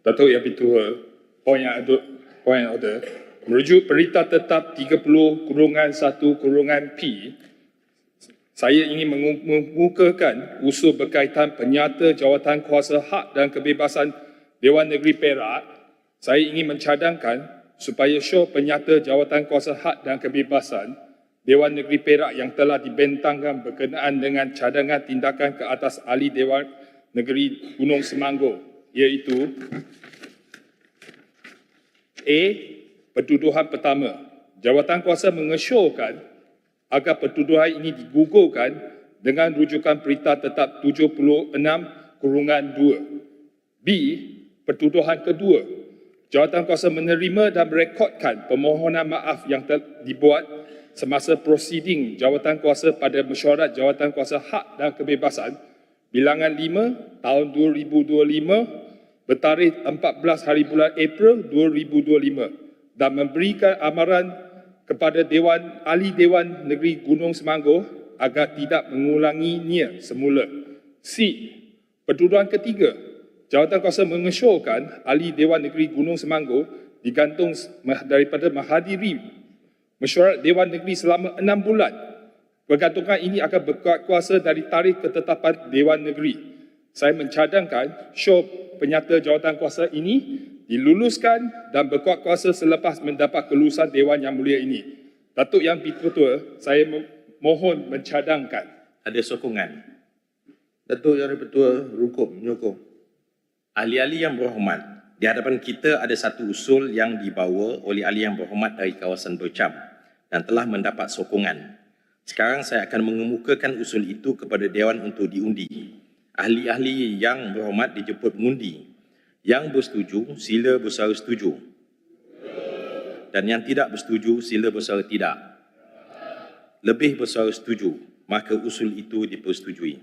Datuk Yang Ketua, poin yang ada, poin yang ada, merujuk Perintah Tetap 30 kurungan 1 kurungan P, saya ingin mengukakan usul berkaitan penyata jawatan kuasa hak dan kebebasan Dewan Negeri Perak. Saya ingin mencadangkan supaya show penyata jawatan kuasa hak dan kebebasan Dewan Negeri Perak yang telah dibentangkan berkenaan dengan cadangan tindakan ke atas ahli Dewan Negeri Gunung Semanggur iaitu A. Pertuduhan pertama. Jawatan kuasa mengesyorkan agar pertuduhan ini digugurkan dengan rujukan Perintah Tetap 76 kurungan 2. B. Pertuduhan kedua. Jawatan kuasa menerima dan merekodkan permohonan maaf yang dibuat semasa prosiding jawatan kuasa pada mesyuarat jawatan kuasa hak dan kebebasan bilangan 5 tahun 2025 bertarikh 14 hari bulan April 2025 dan memberikan amaran kepada Dewan Ahli Dewan Negeri Gunung Semanggur agar tidak mengulanginya semula. C. Pertuduhan ketiga, jawatan kuasa mengesyorkan Ahli Dewan Negeri Gunung Semanggur digantung daripada menghadiri mesyuarat Dewan Negeri selama enam bulan. Pergantungan ini akan berkuat kuasa dari tarikh ketetapan Dewan Negeri. Saya mencadangkan show penyata jawatan kuasa ini diluluskan dan berkuat kuasa selepas mendapat kelulusan Dewan Yang Mulia ini. Datuk Yang Ketua, saya mohon mencadangkan. Ada sokongan. Datuk Yang Ketua Rukuk menyokong. Ahli-ahli yang berhormat, di hadapan kita ada satu usul yang dibawa oleh ahli yang berhormat dari kawasan Bercam dan telah mendapat sokongan. Sekarang saya akan mengemukakan usul itu kepada Dewan untuk diundi. Ahli-ahli yang berhormat dijemput mengundi. Yang bersetuju, sila bersuara setuju. Dan yang tidak bersetuju, sila bersuara tidak. Lebih bersuara setuju, maka usul itu dipersetujui.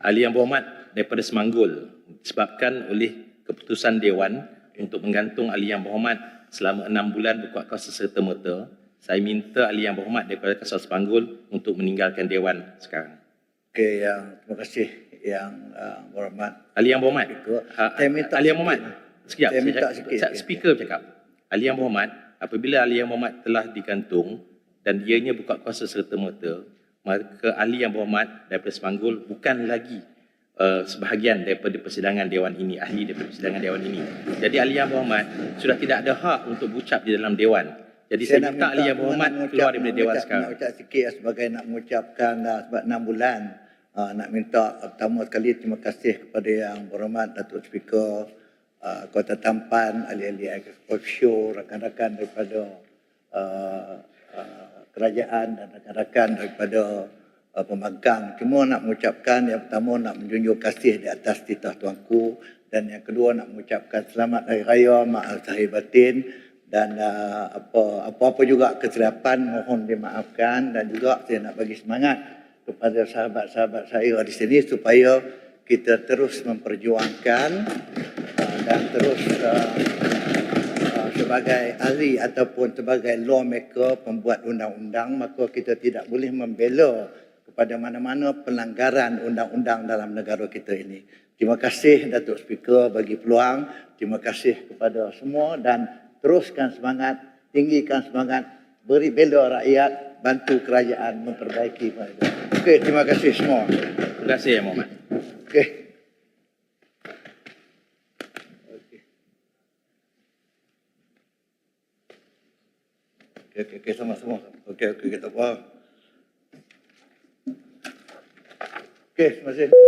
Ahli yang berhormat daripada Semanggul disebabkan oleh keputusan Dewan untuk menggantung ahli yang berhormat selama enam bulan berkuat kuasa serta-merta, saya minta ahli yang berhormat daripada Kasar Semanggul untuk meninggalkan Dewan sekarang. Okey, yang terima kasih yang uh, berhormat. Ahli yang berhormat, ah, Saya minta ahli yang berhormat, sekejap, Saya minta sikit, saya- speaker bercakap. Ahli yang berhormat, apabila ahli yang berhormat telah digantung dan ianya berkuat kuasa serta-merta, maka ahli yang berhormat daripada Semanggul bukan lagi uh, sebahagian daripada persidangan Dewan ini, ahli daripada persidangan Dewan ini. Jadi ahli yang sudah tidak ada hak untuk berucap di dalam Dewan. Jadi saya, nak minta ahli yang berhormat mengucap- keluar daripada nak Dewan mengucap- sekarang. Nak ucap sikit lah sebagai nak mengucapkan uh, sebab enam bulan. Uh, nak minta pertama sekali terima kasih kepada yang berhormat Datuk Speaker uh, Kota Tampan, ahli-ahli offshore, rakan-rakan daripada uh, uh, kerajaan dan rakan-rakan daripada uh, pemangkang. Cuma nak mengucapkan yang pertama nak menjunjung kasih di atas titah tuanku. Dan yang kedua nak mengucapkan selamat hari raya maaf zahir batin. Dan uh, apa apa-apa juga kesilapan mohon dimaafkan. Dan juga saya nak bagi semangat kepada sahabat-sahabat saya di sini supaya kita terus memperjuangkan uh, dan terus uh, uh, sebagai ahli ataupun sebagai lawmaker pembuat undang-undang maka kita tidak boleh membela kepada mana-mana pelanggaran undang-undang dalam negara kita ini. Terima kasih Datuk Speaker bagi peluang. Terima kasih kepada semua dan teruskan semangat, tinggikan semangat, beri bela rakyat, bantu kerajaan memperbaiki. Okey, terima kasih semua. Terima kasih Yang Berhormat. Okey. Okey. Okey, okey, sama-sama. Okey, okey, kita apa? Okey, terima kasih.